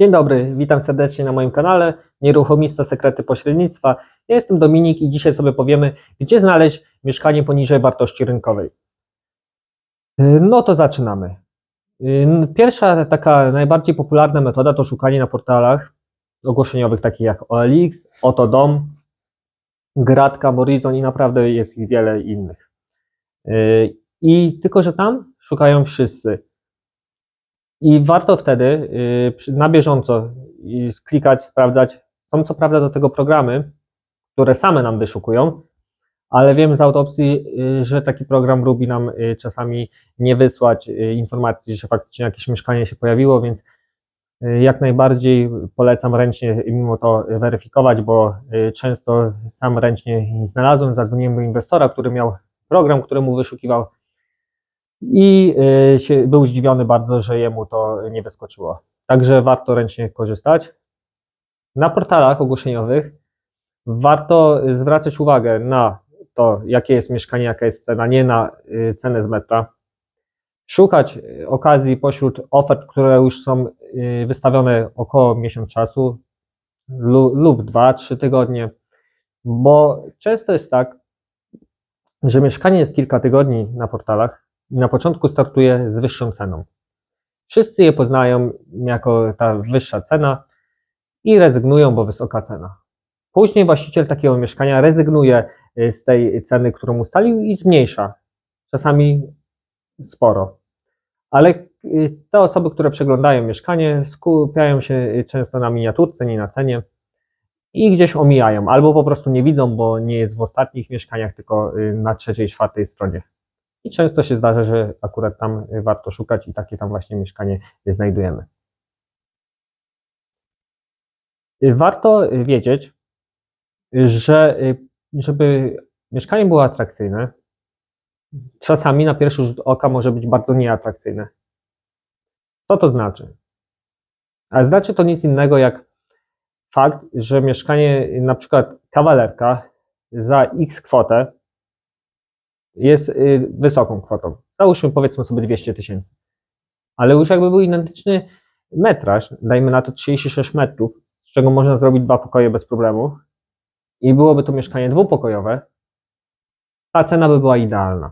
Dzień dobry, witam serdecznie na moim kanale Nieruchomista Sekrety Pośrednictwa. Ja jestem Dominik i dzisiaj sobie powiemy, gdzie znaleźć mieszkanie poniżej wartości rynkowej. Yy, No to zaczynamy. Yy, Pierwsza taka najbardziej popularna metoda to szukanie na portalach ogłoszeniowych takich jak OLX, Oto Dom, Gratka, Morizon i naprawdę jest ich wiele innych. Yy, I tylko, że tam szukają wszyscy. I warto wtedy y, na bieżąco klikać, sprawdzać. Są co prawda do tego programy, które same nam wyszukują, ale wiem z autopsji, y, że taki program lubi nam y, czasami nie wysłać informacji, że faktycznie jakieś mieszkanie się pojawiło, więc jak najbardziej polecam ręcznie mimo to weryfikować, bo często sam ręcznie nie znalazłem, zadzwoniłem do inwestora, który miał program, któremu wyszukiwał i y, się, był zdziwiony bardzo, że jemu to nie wyskoczyło. Także warto ręcznie korzystać. Na portalach ogłoszeniowych warto zwracać uwagę na to, jakie jest mieszkanie, jaka jest cena, nie na y, cenę z metra. Szukać y, okazji pośród ofert, które już są wystawione około miesiąc czasu lu- lub dwa, trzy tygodnie, bo często jest tak, że mieszkanie jest kilka tygodni na portalach, na początku startuje z wyższą ceną. Wszyscy je poznają jako ta wyższa cena i rezygnują, bo wysoka cena. Później właściciel takiego mieszkania rezygnuje y, z tej ceny, którą ustalił i zmniejsza. Czasami sporo. Ale y, te osoby, które przeglądają mieszkanie, skupiają się y, często na miniaturce, nie na cenie i gdzieś omijają, albo po prostu nie widzą, bo nie jest w ostatnich mieszkaniach, tylko na trzeciej, czwartej stronie. I często się zdarza, że akurat tam y, warto szukać i takie tam właśnie mieszkanie y, znajdujemy. Y, Warto wiedzieć, że żeby mieszkanie było atrakcyjne, czasami na pierwszy rzut oka może być bardzo nieatrakcyjne. Co to znaczy? A znaczy to nic innego jak fakt, że mieszkanie, na przykład kawalerka za x kwotę jest y, wysoką kwotą. Załóżmy powiedzmy sobie 200 tysięcy. Ale już jakby był identyczny metraż, dajmy na to 36 metrów, z czego można zrobić dwa pokoje bez problemu i byłoby to mieszkanie dwupokojowe, ta cena by była idealna.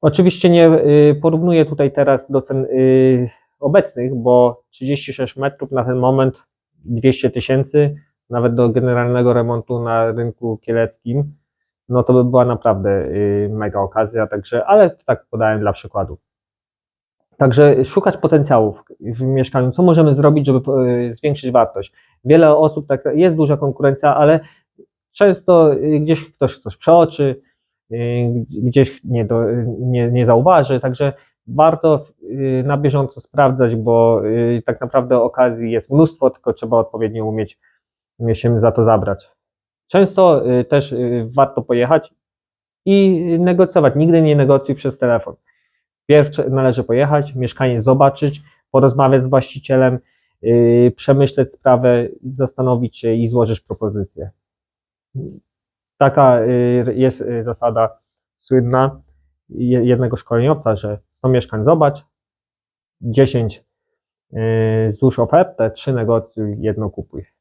Oczywiście nie y, porównuję tutaj teraz do cen y, obecnych, bo 36 metrów na ten moment 200 tysięcy, nawet do generalnego remontu na rynku kieleckim, no to by była naprawdę y, mega okazja, także, ale tak podałem dla przykładu. Także szukać potencjałów w mieszkaniu, co możemy zrobić, żeby y, zwiększyć wartość. Wiele osób, tak, jest duża konkurencja, ale często y, gdzieś ktoś coś przeoczy, gdzieś nie, do, nie, nie zauważy, także warto na bieżąco sprawdzać, bo tak naprawdę okazji jest mnóstwo, tylko trzeba odpowiednio umieć się za to zabrać. Często y, też y, warto pojechać i negocjować. Nigdy nie negocjuj przez telefon. Pierwsze należy pojechać, mieszkanie zobaczyć, porozmawiać z właścicielem, y, przemyśleć sprawę, zastanowić się i złożyć propozycję. Taka jest zasada słynna je- jednego szkoleniowca, że 100 mieszkań zobacz, 10 y, złóż ofertę, 3 negocjuj, jedno kupuj.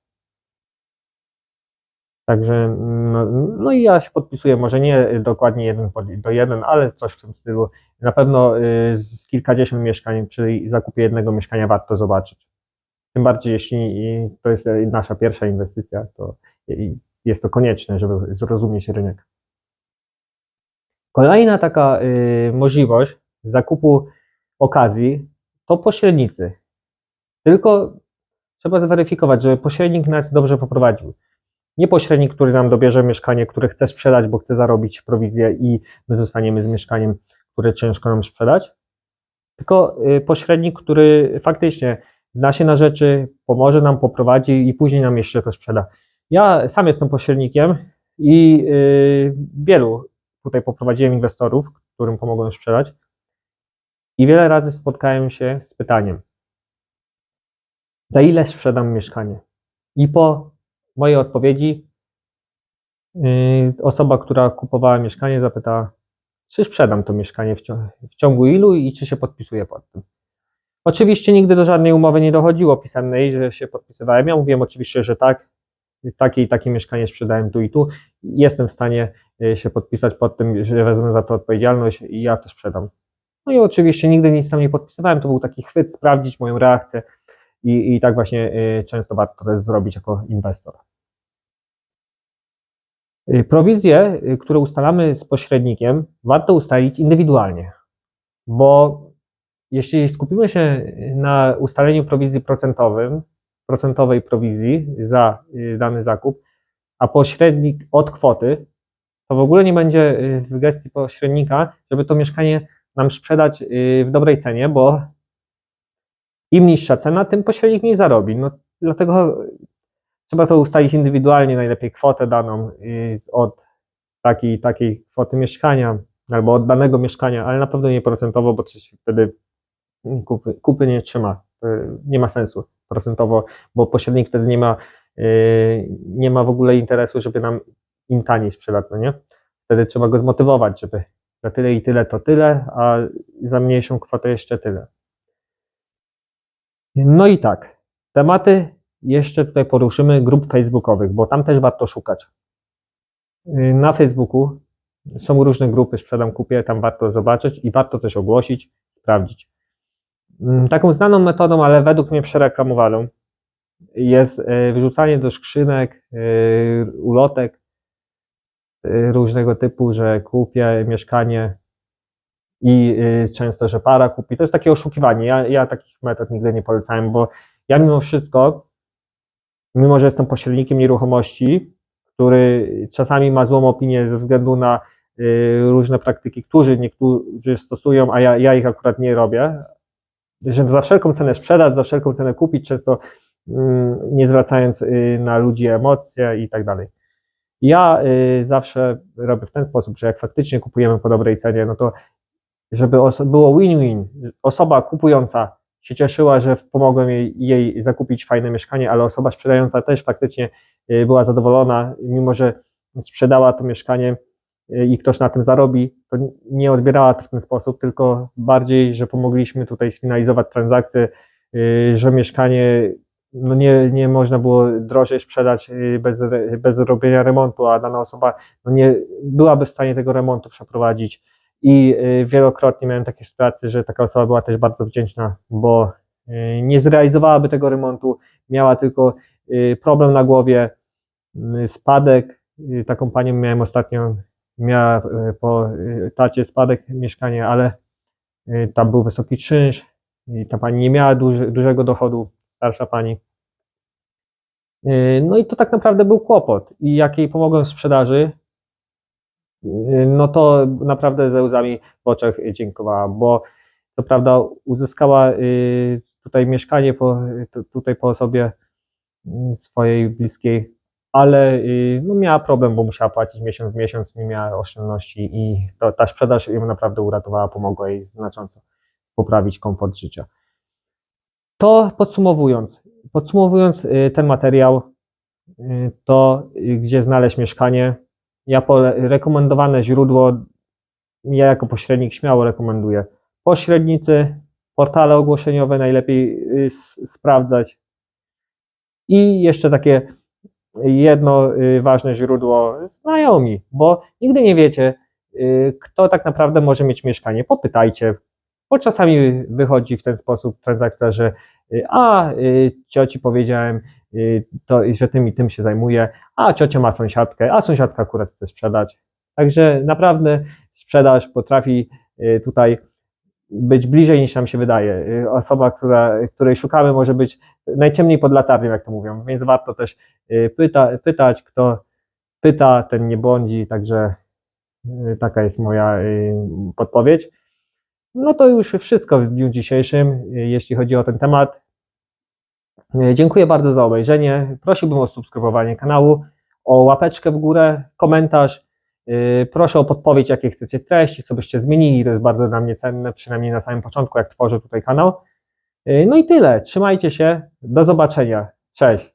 Także, no, no i ja się podpisuję, może nie dokładnie jeden do jeden, ale coś w tym stylu. Na pewno y, z kilkadziesiąt mieszkań przy zakupie jednego mieszkania warto zobaczyć. Tym bardziej, jeśli y, to jest y, nasza pierwsza inwestycja, to jest to konieczne, żeby zrozumieć rynek. Kolejna taka możliwość zakupu okazji to pośrednicy. Tylko trzeba zweryfikować, żeby pośrednik nas dobrze poprowadził. Nie pośrednik, który nam dobierze mieszkanie, które chce sprzedać, bo chce zarobić prowizję i my zostaniemy z mieszkaniem, które ciężko nam sprzedać. Tylko y, pośrednik, który faktycznie zna się na rzeczy, pomoże nam, poprowadzi i później nam jeszcze to sprzeda. Ja sam jestem pośrednikiem i y, wielu tutaj poprowadziłem inwestorów, którym pomogłem sprzedać. I wiele razy spotkałem się z pytaniem: za ile sprzedam mieszkanie? I po mojej odpowiedzi yy, osoba, która kupowała mieszkanie, zapytała, czy sprzedam to mieszkanie w ciągu, w ciągu ilu i czy się podpisuję pod tym. Oczywiście nigdy do żadnej umowy nie dochodziło pisemnej, że się podpisywałem. Ja mówiłem oczywiście, że tak, takie i takie mieszkanie sprzedałem tu i tu. Jestem w stanie y, się podpisać pod tym, że wezmę za to odpowiedzialność i ja to sprzedam. No i oczywiście nigdy nic tam nie podpisywałem. To był taki chwyt, sprawdzić moją reakcję i, i tak właśnie y, często warto to zrobić jako inwestor. Y, Prowizje, y, które ustalamy z pośrednikiem, warto ustalić indywidualnie, bo jeśli skupimy się na ustaleniu prowizji procentowym, procentowej prowizji za dany zakup, a pośrednik od kwoty, to w ogóle nie będzie w gestii pośrednika, żeby to mieszkanie nam sprzedać w dobrej cenie, bo im niższa cena, tym pośrednik mniej zarobi. No, dlatego trzeba to ustalić indywidualnie, najlepiej kwotę daną y, od takiej takiej kwoty mieszkania albo od danego mieszkania, ale na pewno nie procentowo, bo coś wtedy kupy, kupy nie trzyma. Y, Nie ma sensu procentowo, bo pośrednik wtedy nie ma, y, nie ma w ogóle interesu, żeby nam im taniej sprzedać, no nie? Wtedy trzeba go zmotywować, żeby za tyle i tyle to tyle, a za mniejszą kwotę jeszcze tyle. No i tak, tematy jeszcze tutaj poruszymy grup facebookowych, bo tam też warto szukać. Y, Na Facebooku są różne grupy, sprzedam, kupię, tam warto zobaczyć i warto też ogłosić, sprawdzić. Mm, Taką znaną metodą, ale według mnie przereklamowaną, jest y, wyrzucanie do skrzynek y, ulotek różnego typu, że kupię mieszkanie i y, często, że para kupi. To jest takie oszukiwanie. Ja, ja takich metod nigdy nie polecałem, bo ja mimo wszystko, mimo że jestem pośrednikiem nieruchomości, który czasami ma złą opinię ze względu na y, różne praktyki, którzy niektórzy stosują, a ja, ja ich akurat nie robię, że za wszelką cenę sprzedać, za wszelką cenę kupić, często mm, nie zwracając y, na ludzi emocje i tak dalej. Ja zawsze robię w ten sposób, że jak faktycznie kupujemy po dobrej cenie, no to żeby było win-win. Osoba kupująca się cieszyła, że pomogłem jej, jej zakupić fajne mieszkanie, ale osoba sprzedająca też faktycznie y, była zadowolona, mimo że sprzedała to mieszkanie y, i ktoś na tym zarobi, to nie odbierała to w ten sposób, tylko bardziej, że pomogliśmy tutaj sfinalizować transakcję, y, że mieszkanie no nie, nie można było drożej sprzedać bez, bez robienia remontu, a dana osoba no nie byłaby w stanie tego remontu przeprowadzić. I y, wielokrotnie miałem takie sytuacje, że taka osoba była też bardzo wdzięczna, bo y, nie zrealizowałaby tego remontu, miała tylko y, problem na głowie, spadek. Taką panią miałem ostatnio, miała po tacie spadek mieszkania, ale tam był wysoki czynsz i ta pani nie miała duży, dużego dochodu, starsza pani. No i to tak naprawdę był kłopot. I jak jej pomogłem w sprzedaży, no to naprawdę ze łzami w oczach dziękowała, bo co prawda uzyskała y, tutaj mieszkanie po, tu- tutaj po osobie y, swojej bliskiej, ale y, no miała problem, bo musiała płacić miesiąc w miesiąc, nie miała oszczędności i to, ta sprzedaż ją naprawdę uratowała, pomogła jej znacząco poprawić komfort życia. To podsumowując, podsumowując y, ten materiał, to gdzie znaleźć mieszkanie, ja pole, rekomendowane źródło, ja jako pośrednik śmiało rekomenduję. Pośrednicy, portale ogłoszeniowe najlepiej y, sprawdzać. I jeszcze takie jedno y, ważne źródło, znajomi, bo nigdy nie wiecie, y, kto tak naprawdę może mieć mieszkanie. Popytajcie, bo czasami wychodzi w ten sposób transakcja, że y, a y, cioci powiedziałem, to, że tym i tym się zajmuje, a ciocia ma sąsiadkę, a sąsiadka akurat chce sprzedać. Także naprawdę sprzedaż potrafi y, tutaj być bliżej niż nam się wydaje. Y, Osoba, która, której szukamy, może być najciemniej pod latarnią, jak to mówią, więc warto też y, pyta, pytać, kto pyta, ten nie błądzi, także taka jest moja podpowiedź. No to już wszystko w dniu dzisiejszym, jeśli chodzi o ten temat. Y, Dziękuję bardzo za obejrzenie. Prosiłbym o subskrybowanie kanału, o łapeczkę w górę, komentarz. Y, Proszę o podpowiedź, jakie chcecie treści, co byście zmienili. To jest bardzo dla mnie cenne, przynajmniej na samym początku, jak tworzę tutaj kanał. Y, No i tyle. Trzymajcie się. Do zobaczenia. Cześć.